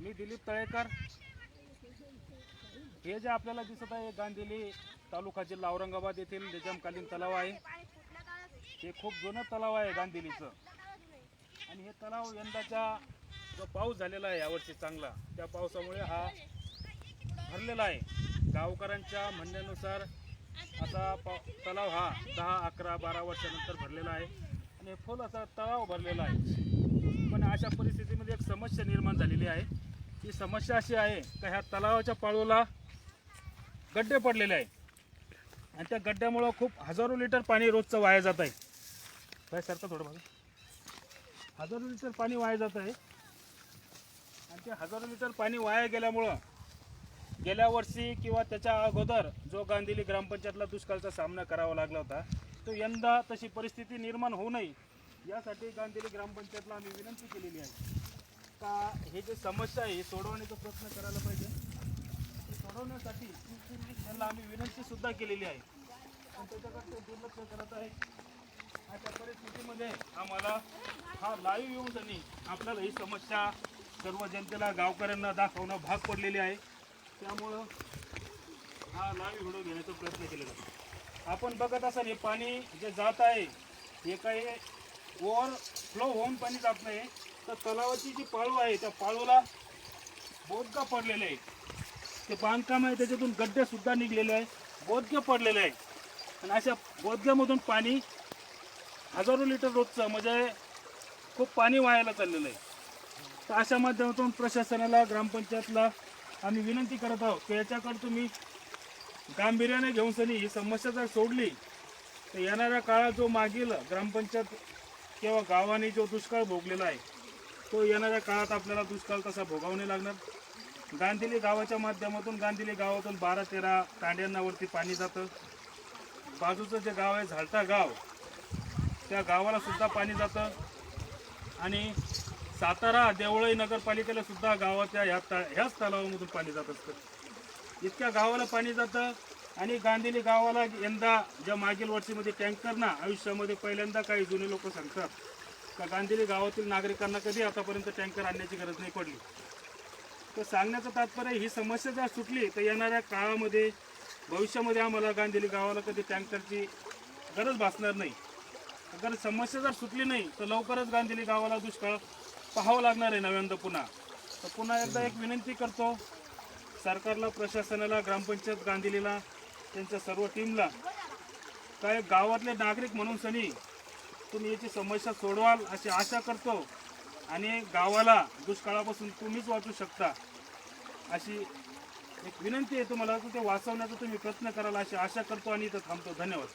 मी दिलीप तळेकर. हे जे आपल्याला दिसत आहे गांधिली तालुका जिल्हा औरंगाबाद येथील निजामकालीन तलाव आहे. हे खूप जुनं तलाव आहे गांधिलीचं. आणि हे तलाव यंदाच्या जो पाऊस झालेला आहे यावर्षी चांगला त्या पावसामुळे हा भरलेला आहे. गावकऱ्यांच्या म्हणण्यानुसार असा पा तलाव हा दहा अकरा बारा वर्षानंतर भरलेला आहे. आणि फुल असा तलाव भरलेला आहे. पण अशा परिस्थितीमध्ये एक समस्या निर्माण झालेली आहे. ही समस्या अशी आहे का ह्या तलावाच्या पाळूला गड्डे पडलेले आहे आणि त्या गड्ड्यामुळं खूप हजारो लिटर पाणी रोजचं वाया जात आहे. काय सारखं थोडं बघा. हजारो लिटर पाणी वाया जात आहे. आणि ते हजारो लिटर पाणी वाया गेल्यामुळं गेल्या वर्षी किंवा त्याच्या अगोदर जो गांधिली ग्रामपंचायतला दुष्काळाचा सामना करावा लागला होता तो यंदा तशी परिस्थिती निर्माण होऊ नये यासाठी गांधिली ग्रामपंचायतला आम्ही विनंती केलेली आहे. हे जे समस्या आहे हे सोडवण्याचा प्रयत्न करायला पाहिजे. ते सोडवण्यासाठी त्यांना आम्ही विनंती सुद्धा केलेली आहे. पण त्याच्याकडे ते दुर्लक्ष करत आहे अशा परिस्थितीमध्ये आम्हाला हा लाईव्ह येऊन त्यांनी आपल्याला ही समस्या सर्व जनतेला गावकऱ्यांना दाखवणं भाग पडलेली आहे. त्यामुळं हा लाईव्ह व्हिडिओ घेण्याचा प्रयत्न केलेला आहे. आपण बघत असाल हे पाणी जे जात आहे हे काही ओव्हर फ्लो होऊन पाणी जात नाही. तर तलावाची जी पाळू आहे त्या पाळूला बोधगा पडलेले आहे. ते बांधकाम आहे त्याच्यातून गड्डेसुद्धा निघलेले आहे. बोधगे पडलेले आहे. आणि अशा बोधग्यामधून पाणी हजारो लिटर रोजचं म्हणजे खूप पाणी वायाला चाललेलं आहे. तर अशा माध्यमातून प्रशासनाला ग्रामपंचायतला आम्ही विनंती करत आहोत की याच्याकडे तुम्ही गांभीर्याने घेऊन सनी ही समस्या जर सोडली तर येणाऱ्या काळात जो मागील ग्रामपंचायत किंवा गावाने जो दुष्काळ भोगलेला आहे तो येणाऱ्या काळात आपल्याला दुष्काळ तसा भोगावणे लागणार. गांधिली गावाच्या माध्यमातून गांधिली गावातून बारा तेरा तांड्यांनावरती पाणी जातं. बाजूचं जे गाव आहे झालता गाव त्या गावाला सुद्धा पाणी जातं. आणि सातारा देवळई नगरपालिकेला सुद्धा गावाच्या ह्या ता ह्याच तलावामधून पाणी जात असतं. इतक्या गावाला पाणी जातं आणि गांधिली गावाला यंदा ज्या मागील वर्षीमध्ये टँकरना आयुष्यामध्ये पहिल्यांदा काही जुने लोक सांगतात. का गांधिली गावातील नागरिकांना कधी आतापर्यंत टँकर आणण्याची गरज नाही पडली? तर सांगण्याचं तात्पर्य ही समस्या जर सुटली तर येणाऱ्या काळामध्ये भविष्यामध्ये आम्हाला गांधीली गावाला कधी टँकरची गरज भासणार नाही. अगर समस्या जर सुटली नाही तर लवकरच गांधीली गावाला दुष्काळ पाहावं लागणार आहे नव्यांदा पुन्हा. तर पुन्हा एकदा एक विनंती करतो सरकारला प्रशासनाला ग्रामपंचायत गांधीलीला त्यांच्या सर्व टीमला काय गावातले नागरिक म्हणून सनी तुम्ही याची समस्या सोडवाल अशी आशा करतो. आणि गावाला दुष्काळापासून तुम्हीच वाचू शकता. अशी एक विनंती आहे तुम्हाला की ते वाचवण्याचा तुम्ही प्रयत्न कराल अशी आशा करतो आणि इथं थांबतो. धन्यवाद.